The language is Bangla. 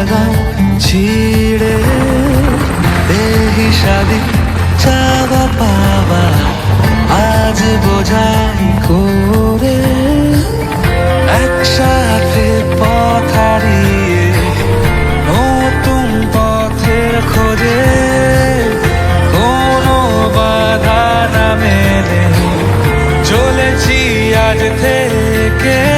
লাগাও ছিড়ে বেহিসাদি চাওয়া পাওয়া আজ বোঝাই করে একসাথে পথ হারিয়ে নতুন পথের খোঁজে কোনো বাধা না মেনে চলেছি আজ থেকে